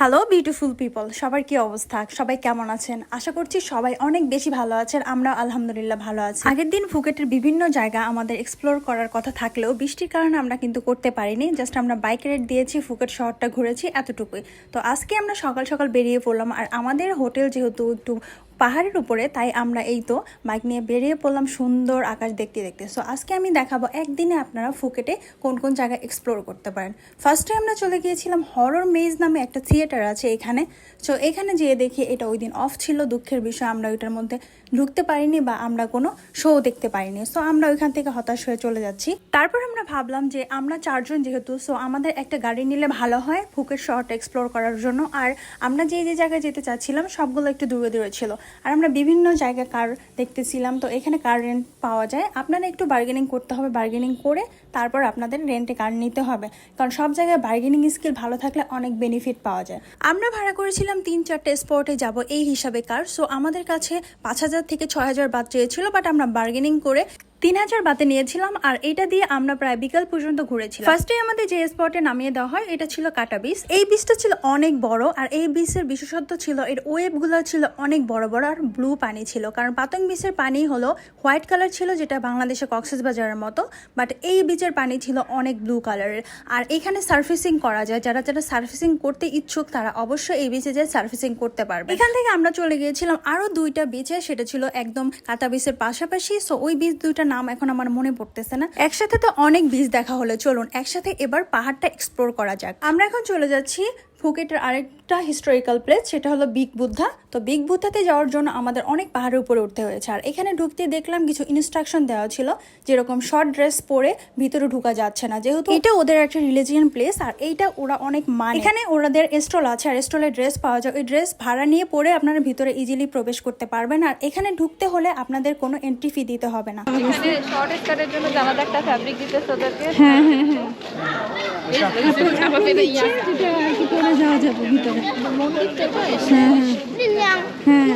Hello beautiful people সবার কি অবস্থা? সবাই কেমন আছেন? আশা করছি সবাই অনেক বেশি ভালো আছেন আমরা আলহামদুলিল্লাহ ভালো আছি। আগের দিন ফুকেটের বিভিন্ন জায়গা আমাদের এক্সপ্লোর করার কথা থাকলেও বৃষ্টির কারণে আমরা কিন্তু করতে পারিনি জাস্ট আমরা বাইক রাইড দিয়েছি, ফুকেট শহরটা ঘুরেছি, এতটুকুই। তো আজকে আমরা সকাল সকাল বেরিয়ে পড়লাম, আর আমাদের হোটেল যেহেতু একটু পাহাড়ের উপরে, তাই আমরা এই তো বাইক নিয়ে বেরিয়ে পড়লাম সুন্দর আকাশ দেখতে দেখতে। সো আজকে আমি দেখাবো একদিনে আপনারা ফুকেটে কোন কোন জায়গা এক্সপ্লোর করতে পারেন। ফার্স্টে আমরা চলে গিয়েছিলাম হরর মেজ নামে একটা থিয়েটার আছে এখানে। সো এখানে যেয়ে দেখি এটা ওই দিন অফ ছিল, দুঃখের বিষয়, আমরা ওইটার মধ্যে ঢুকতে পারিনি বা আমরা কোনো শো দেখতে পারিনি। সো আমরা ওইখান থেকে হতাশ হয়ে চলে যাচ্ছি। তারপর আমরা ভাবলাম যে আমরা চারজন যেহেতু সো আমাদের একটা গাড়ি নিলে ভালো হয় ফুকেট শহরটা এক্সপ্লোর করার জন্য। আর আমরা যে যে জায়গায় যেতে চাচ্ছিলাম, সবগুলো একটু দূরে দূরে ছিল। আর আমরা বিভিন্ন জায়গায় কার দেখতেছিলাম, তো এখানে কার রেন্ট পাওয়া যায়? আপনারা একটু বার্গেনিং করতে হবে বার্গেনিং করে তারপর আপনাদের রেন্টে কার নিতে হবে। কারণ সব জায়গায় বার্গেনিং স্কিল ভালো থাকলে অনেক বেনিফিট পাওয়া যায়। আমরা ভাড়া করেছিলাম তিন চারটে স্পটে যাব, এই হিসাবে কার। সো আমাদের কাছে পাঁচ হাজার থেকে ছয় হাজার বাদ চেয়েছিল বাট আমরা বার্গেনিং করে তিন হাজার বাতে নিয়েছিলাম, আর এটা দিয়ে আমরা প্রায় বিকাল পর্যন্ত ঘুরেছিলাম। ফার্স্টে আমাদের যে স্পটে নামিয়ে দেওয়া হয়, এটা ছিল কাটা বিচ এই বিচটা ছিল অনেক বড়, আর এই বিচের বিশেষত্ব ছিল এর ওয়েবগুলো ছিল অনেক বড় বড়, আর ব্লু পানি ছিল। কারণ পাতং বিচের পানি হলো হোয়াইট কালার ছিল, যেটা বাংলাদেশে কক্সেস বাজারের মতো বাট এই বিচের পানি ছিল অনেক ব্লু কালারের আর এখানে সার্ফেসিং করা যায়, যারা যারা সার্ফেসিং করতে ইচ্ছুক, তারা অবশ্যই এই বিচে যায় সার্ফেসিং করতে পারবে। এখান থেকে আমরা চলে গিয়েছিলাম আরও দুইটা বিচে সেটা ছিল একদম কাটা বিচের পাশাপাশি। সো ওই বিচ দুইটার নাম এখন আমার মনে পড়তেছে না। একসাথে তো অনেক বিচ দেখা হলো, চলুন। একসাথে এবার পাহাড়টা এক্সপ্লোর করা যাক। আমরা এখন চলে যাচ্ছি ফুকেটের আরেকটা হিস্টোরিক্যাল প্লেস সেটা হলো বিগ বুদ্ধা। তো বিগ বুদ্ধাতে যাওয়ার জন্য আমাদের অনেক পাহাড়ের উপরে উঠতে হয়েছে। আর এখানে ঢুকতে দেখলাম কিছু ইনস্ট্রাকশন দেওয়া ছিল যেরকম শর্ট ড্রেস পরে ভিতরে ঢুকা যাচ্ছে না। যেহেতু এটা ওদের একটা রিলিজিয়ান প্লেস আর এইটা ওরা অনেক মানে। এখানে ওনাদের স্টল আছে আর স্টলে ড্রেস পাওয়া যায়। ওই ড্রেস ভাড়া নিয়ে পরে আপনারা ভিতরে ইজিলি প্রবেশ করতে পারবেন। আর এখানে ঢুকতে হলে আপনাদের কোনো এন্ট্রি ফি দিতে হবে না। এখানে শর্ট স্কার্টের জন্য একটা ফ্যাব্রিক দিতেছে ওদেরকে। হ্যাঁ হ্যাঁ হ্যাঁ। যেটা আর কি পরে যাওয়া যাবে ভিতরে হ্যাঁ হ্যাঁ।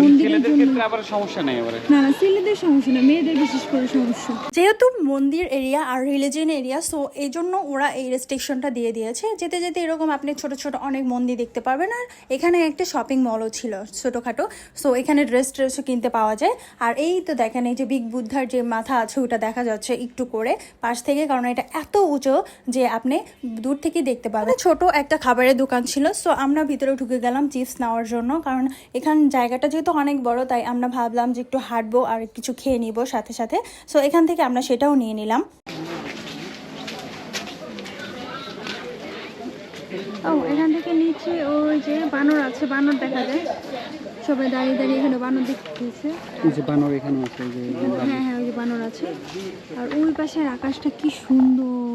মন্দিরের ছেলেদের জন্য। ক্ষেত্রে আবার সমস্যা নেই এবারে। না না ছেলেদের সমস্যা না মেয়েদের বিশেষ করে সমস্যা। যেহেতু মন্দির এরিয়া আর রিলিজিয়ন এরিয়া সো এই জন্য ওরা এই রেস্ট্রিকশনটা দিয়ে দিয়েছে। যেতে যেতে এরকম আপনি ছোট ছোট অনেক মন্দির দেখতে পারবেন আর এখানে একটা শপিং মলও ছিল ছোটোখাটো সো এখানে ড্রেস ট্রেসও কিনতে পাওয়া যায়। আর এই তো দেখেন এই যে বিগ বুদ্ধার যে মাথা আছে ওটা দেখা যাচ্ছে একটু করে পাশ থেকে কারণ এটা এত উঁচু যে আপনি দূর থেকে দেখতে পাবেন। ছোট একটা খাবারের দোকান ছিল সো আমরা ভিতরে ঢুকে গেলাম চিপস নেওয়ার জন্য কারণ এখান জায়গাটা যেহেতু অনেক বড় তাই আমরা ভাবলাম যে একটু হাঁটবো আর কিছু খেয়ে নিব সাথে সাথে। সো এখান থেকে আমরা সেটাও নিয়ে নিলাম। ও এখান থেকে নিচে ওই যে বানর আছে বানর দেখা যায়। সবাই দাঁড়িয়ে দাঁড়িয়ে এখানে বানর দেখতেছে এই যে বানর এখানে আছে হ্যাঁ হ্যাঁ ওই যে বানর আছে। আর ওই পাশের আকাশটা কি সুন্দর।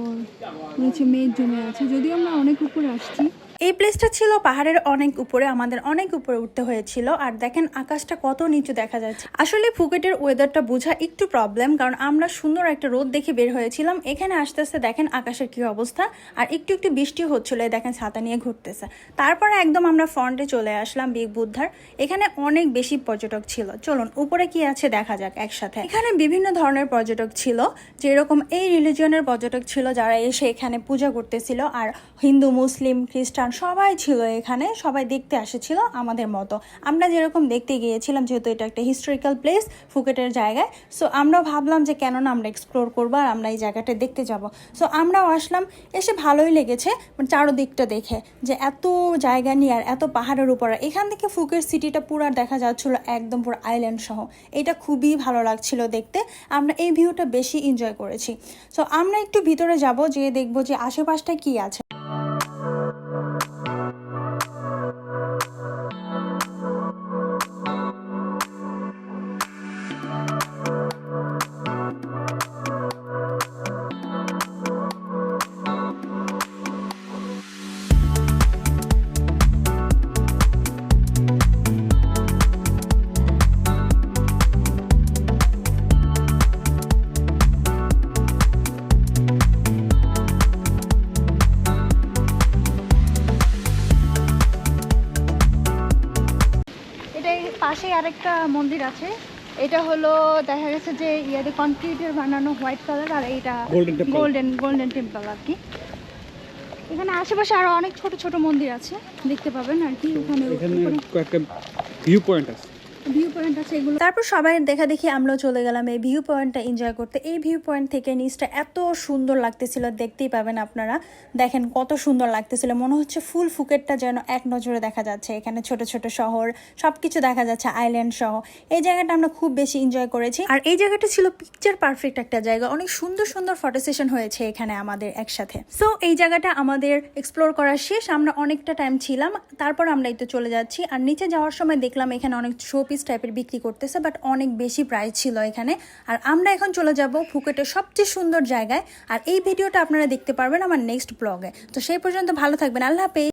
নিচে মেঘ জমে আছে। যদিও আমরা অনেক উপরে আসছি। এই প্লেসটা ছিল পাহাড়ের অনেক উপরে, আমাদের অনেক উপরে উঠতে হয়েছিল। আর দেখেন, আকাশটা কত নিচু দেখা যাচ্ছে। আসলে ফুকেটের ওয়েদারটা বোঝা একটু প্রবলেম কারণ আমরা সুন্দর একটা রোদ দেখে বের হয়েছিলাম। এখানে আস্তে আস্তে দেখেন আকাশের কি অবস্থা। আর একটু একটু বৃষ্টি হচ্ছিল দেখেন ছাতা নিয়ে ঘুরতেছে। তারপরে একদম আমরা ফ্রন্টে চলে আসলাম বিগ বুদ্ধার এখানে অনেক বেশি পর্যটক ছিল। চলুন, উপরে কি আছে দেখা যাক একসাথে। এখানে বিভিন্ন ধরনের পর্যটক ছিল, যেরকম এই রিলিজিয়নের পর্যটক ছিল যারা এসে এখানে পূজা করতেছিল আর হিন্দু, মুসলিম, খ্রিস্টান সবাই ছিল এখানে, সবাই দেখতে আসেছিল আমাদের মতো। আমরা যেরকম দেখতে গিয়েছিলাম, যেহেতু এটা একটা হিস্টোরিক্যাল প্লেস ফুকেটের জায়গায় সো আমরা ভাবলাম যে কেন না আমরা এক্সপ্লোর করব আর আমরা এই জায়গাটা দেখতে যাব। সো আমরাও আসলাম, এসে ভালোই লেগেছে মানে চারোদিকটা দেখে যে এত জায়গা নিয়ে আর এত পাহাড়ের উপর। এখান থেকে ফুকের সিটিটা পুরো দেখা যাচ্ছিল একদম পুরো আইল্যান্ড সহ। এটা খুবই ভালো লাগছিল দেখতে। আমরা এই ভিউটা বেশি এনজয় করেছি। সো আমরা একটু ভিতরে যাব যে দেখব যে আশেপাশটা কি আছে। পাশেই আরেকটা মন্দির আছে। এটা হলো দেখা গেছে যে ইয়াতে কনক্রিটের বানানো হোয়াইট কালার আর এইটা গোল্ডেন গোল্ডেন টেম্পল আর কি। এখানে আশেপাশে আরও অনেক ছোট ছোট মন্দির আছে দেখতে পাবেন আর কি। ওখানে ভিউ পয়েন্ট আছে। ভিউ পয়েন্ট তারপর সবাই দেখা দেখি আমরাও চলে গেলাম এই ভিউ পয়েন্টটা এনজয় করতে। এই ভিউ পয়েন্ট থেকে নিচটা এত সুন্দর লাগতেছিল, দেখতেই পাবেন আপনারা। দেখেন কত সুন্দর লাগতেছিল, মনে হচ্ছে ফুল ফুকেটটা যেন এক নজরে দেখা যাচ্ছে। এখানে ছোট ছোট শহর, সবকিছু দেখা যাচ্ছে আইল্যান্ড সহ। এই জায়গাটা আমরা খুব বেশি এনজয় করেছি। আর এই জায়গাটা ছিল পিকচার পারফেক্ট একটা জায়গা। অনেক সুন্দর সুন্দর ফটো সেশন হয়েছে এখানে আমাদের একসাথে। সো এই জায়গাটা আমাদের এক্সপ্লোর করা শেষ। আমরা অনেকটা টাইম ছিলাম, তারপর আমরা এই তো চলে যাচ্ছি। আর নিচে যাওয়ার সময় দেখলাম এখানে অনেক শো পিস টাইপের বিক্রি করতেছে বাট অনেক বেশি প্রাইস ছিল এখানে। আর আমরা এখন চলে যাব ফুকেটের সবচেয়ে সুন্দর জায়গায়। আর এই ভিডিওটা আপনারা দেখতে পারবেন আমার নেক্সট ব্লগে তো সেই পর্যন্ত ভালো থাকবেন, আল্লাহ হাফেজ।